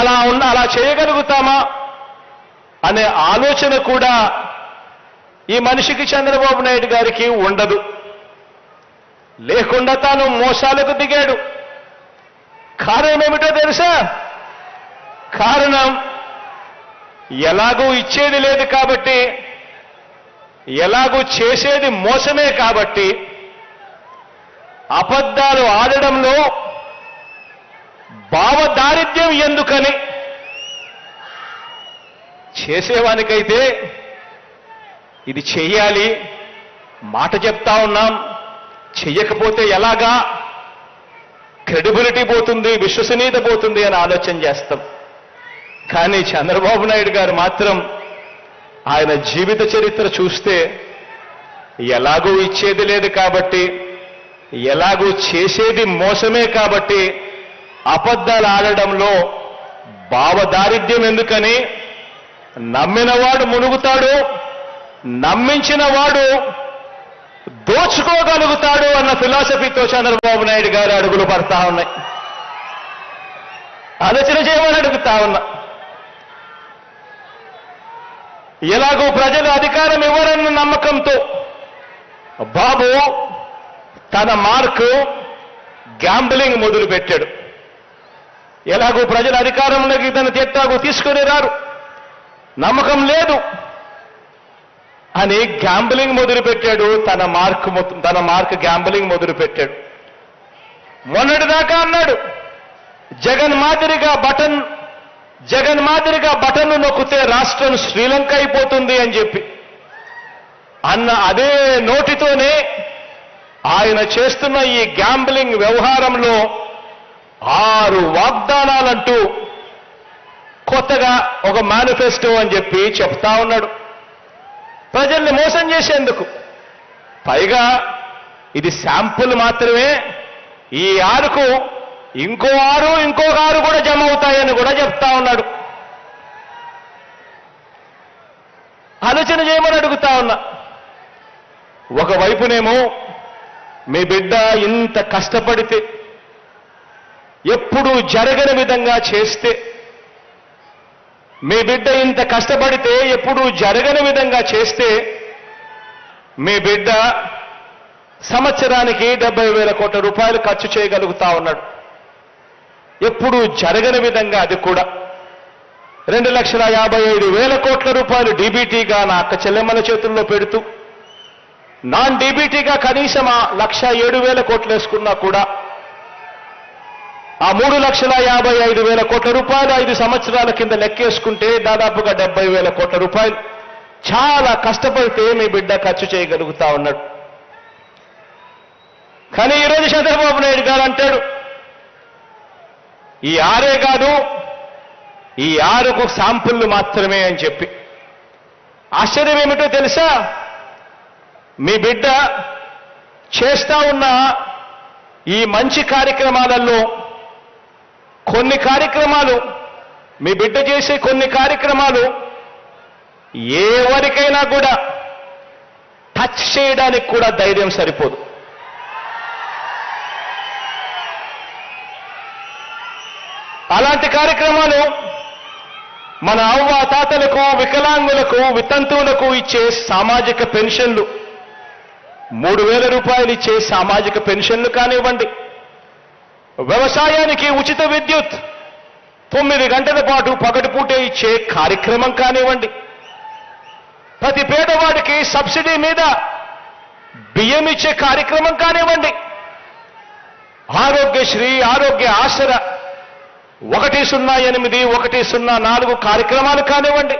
అలా ఉన్న అలా చేయగలుగుతామా అనే ఆలోచన కూడా ఈ మనిషికి చంద్రబాబు నాయుడు గారికి ఉండదు. లేకుండా తాను మోసాలకు దిగాడు. కారణం ఏమిటో తెలుసా? కారణం ఎలాగూ ఇచ్చేది లేదు కాబట్టి ఎలాగూ చేసేది మోసమే కాబట్టి అబద్ధాలు ఆడడంలో భావదారిద్ర్యం ఎందుకని? చేసేవానికైతే ఇది చేయాలి. మాట చెప్తా ఉన్నాం. చెయ్యకపోతే ఎలాగా? క్రెడిబిలిటీ పోతుంది విశ్వసనీయత పోతుంది అని ఆలోచన చేస్తాం. కానీ చంద్రబాబు నాయుడు గారు మాత్రం ఆయన జీవిత చరిత్ర చూస్తే ఎలాగూ ఇచ్చేది లేదు కాబట్టి ఎలాగూ చేసేది మోసమే కాబట్టి అబద్ధాలు ఆడడంలో భావదారిద్ర్యం ఎందుకని? నమ్మినవాడు మునుగుతాడు నమ్మించిన వాడు దోచుకోగలుగుతాడు అన్న ఫిలాసఫీతో చంద్రబాబు నాయుడు గారు అడుగులు పడతా ఉన్నాయి. ఆలోచన చేయమని అడుగుతా ఉన్నా. ఎలాగో ప్రజలు అధికారం ఇవ్వరన్న నమ్మకంతో బాబు తన మార్కు గ్యాంబ్లింగ్ మొదలుపెట్టాడు. ఎలాగో ప్రజల అధికారంలోకి తన తీర్థాగు తీసుకుని రారు. నమ్మకం లేదు. అని గ్యాంబ్లింగ్ మొదలుపెట్టాడు. తన మార్క్ మొత్తం తన మార్క్ గ్యాంబ్లింగ్ మొదలుపెట్టాడు. మొన్నటిదాకా అన్నాడు జగన్ మాదిరిగా బటన్ జగన్ మాదిరిగా బటన్ నొక్కితే రాష్ట్రం శ్రీలంక అయిపోతుంది అని చెప్పి. అన్న అదే నోటితోనే ఆయన చేస్తున్న ఈ గ్యాంబ్లింగ్ వ్యవహారంలో వారు వాగ్దానాలంటూ కొత్తగా ఒక మేనిఫెస్టో అని చెప్పి చెప్తా ఉన్నాడు. ప్రజల్ని మోసం చేసేందుకు. పైగా ఇది శాంపుల్ మాత్రమే. ఈ ఆరుకు ఇంకో ఆరు ఇంకొక ఆరు కూడా జమ అవుతాయని కూడా చెప్తా ఉన్నాడు. ఆలోచన చేయమని అడుగుతా ఉన్నా. ఒకవైపునేమో మీ బిడ్డ ఇంత కష్టపడితే ఎప్పుడూ జరగని విధంగా చేస్తే మీ బిడ్డ ఇంత కష్టపడితే ఎప్పుడూ జరగని విధంగా చేస్తే మీ బిడ్డ సంవత్సరానికి డెబ్బై వేల కోట్ల రూపాయలు ఖర్చు చేయగలుగుతా ఉన్నాడు. ఎప్పుడూ జరగని విధంగా అది కూడా. రెండు లక్షల యాభై ఐదు వేల కోట్ల రూపాయలు డీబీటీగా నా అక్క చెల్లెమ్మల చేతుల్లో పెడుతూ నాన్ డీబీటీగా కనీసం ఆ లక్ష ఏడు వేల కోట్లు వేసుకున్నా కూడా ఆ మూడు లక్షల యాభై ఐదు వేల కోట్ల రూపాయలు ఐదు సంవత్సరాల కింద లెక్కేసుకుంటే దాదాపుగా డెబ్బై వేల కోట్ల రూపాయలు. చాలా కష్టపడితే మీ బిడ్డ ఖర్చు చేయగలుగుతా ఉన్నాడు. కానీ ఈరోజు చంద్రబాబు నాయుడు గారు అంటాడు ఈ ఆరే కాదు ఈ ఆరుకు శాంపుల్ మాత్రమే అని చెప్పి. ఆశ్చర్యం ఏమిటో తెలుసా? మీ బిడ్డ చేస్తా ఉన్న ఈ మంచి కార్యక్రమాలలో కొన్ని కార్యక్రమాలు మీ బిడ్డ చేసే కొన్ని కార్యక్రమాలు ఎవరికైనా కూడా టచ్ చేయడానికి కూడా ధైర్యం సరిపోదు. అలాంటి కార్యక్రమాలు మన అవ్వ తాతలకు వికలాంగులకు వితంతువులకు ఇచ్చే సామాజిక పెన్షన్లు. మూడు వేల రూపాయలు ఇచ్చే సామాజిక పెన్షన్లు కానివ్వండి. వ్యవసాయానికి ఉచిత విద్యుత్. తొమ్మిది గంటల పాటు పగటిపూటే ఇచ్చే కార్యక్రమం కానివ్వండి. ప్రతి పేదవాడికి సబ్సిడీ మీద బియ్యం ఇచ్చే కార్యక్రమం కానివ్వండి. ఆరోగ్యశ్రీ ఆరోగ్య ఆసర ఒకటి సున్నా ఎనిమిది ఒకటి సున్నా నాలుగు కార్యక్రమాలు కానివ్వండి.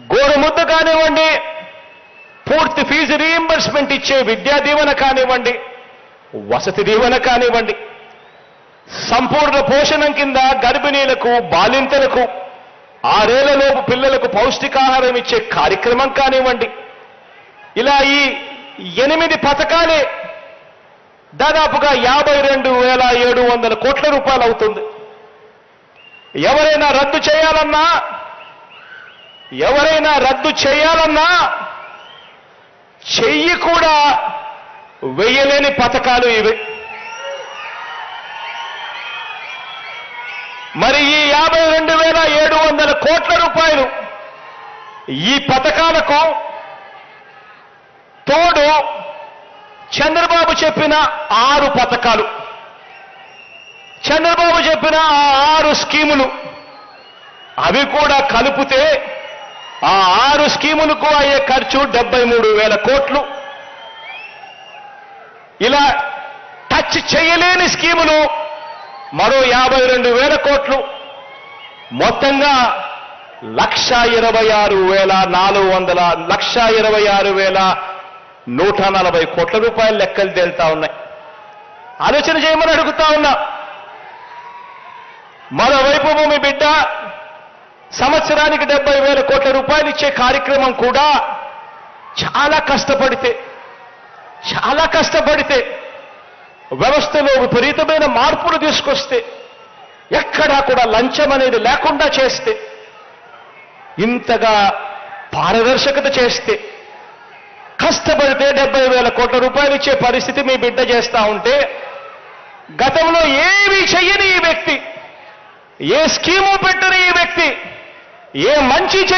గోరుముద్ద కానివ్వండి. పూర్తి ఫీజు రీఎంబర్స్మెంట్ ఇచ్చే విద్యా దీవెన కానివ్వండి. వసతి దీవెన కానివ్వండి. సంపూర్ణ పోషణం కింద గర్భిణీలకు బాలింతలకు ఆరేళ్ళలోపు పిల్లలకు పౌష్టికాహారం ఇచ్చే కార్యక్రమం కానివ్వండి. ఇలా ఈ ఎనిమిది పథకాలే దాదాపుగా యాభై రెండు వేల ఏడు వందల కోట్ల రూపాయలు అవుతుంది. ఎవరైనా రద్దు చేయాలన్నా ఎవరైనా రద్దు చేయాలన్నా చెయ్యి కూడా వెయ్యలేని పథకాలు ఇవి. మరి ఈ యాభై రెండు వేల ఏడు వందల కోట్ల రూపాయలు ఈ పథకాలకు తోడు చంద్రబాబు చెప్పిన ఆరు పథకాలు. చంద్రబాబు చెప్పిన ఆ ఆరు స్కీములు. అవి కూడా కలిపితే ఆ ఆరు స్కీములకు అయ్యే ఖర్చు డెబ్బై మూడు వేల కోట్లు. ఇలా టచ్ చేయలేని స్కీములు మరో యాభై రెండు వేల కోట్లు. మొత్తంగా లక్ష ఇరవై ఆరు వేల నాలుగు వందల లక్ష ఇరవై ఆరు వేల నూట నలభై కోట్ల రూపాయల లెక్కలు తేలుతా ఉన్నాయి. ఆలోచన చేయమని అడుగుతా ఉన్నా. మరోవైపు భూమి బిడ్డ సంవత్సరానికి డెబ్బై వేల కోట్ల రూపాయలు ఇచ్చే కార్యక్రమం కూడా చాలా కష్టపడితే చాలా కష్టపడితే వ్యవస్థలో విపరీతమైన మార్పులు తీసుకొస్తే ఎక్కడా కూడా లంచం అనేది లేకుండా చేస్తే ఇంతగా పారదర్శకత చేస్తే కష్టపడితే డెబ్బై వేల కోట్ల రూపాయలు ఇచ్చే పరిస్థితి మీ బిడ్డ చేస్తా ఉంటే గతంలో ఏమీ చెయ్యని ఈ వ్యక్తి ఏ స్కీము పెట్టని ఈ వ్యక్తి ఏ మంచి చెయ్యి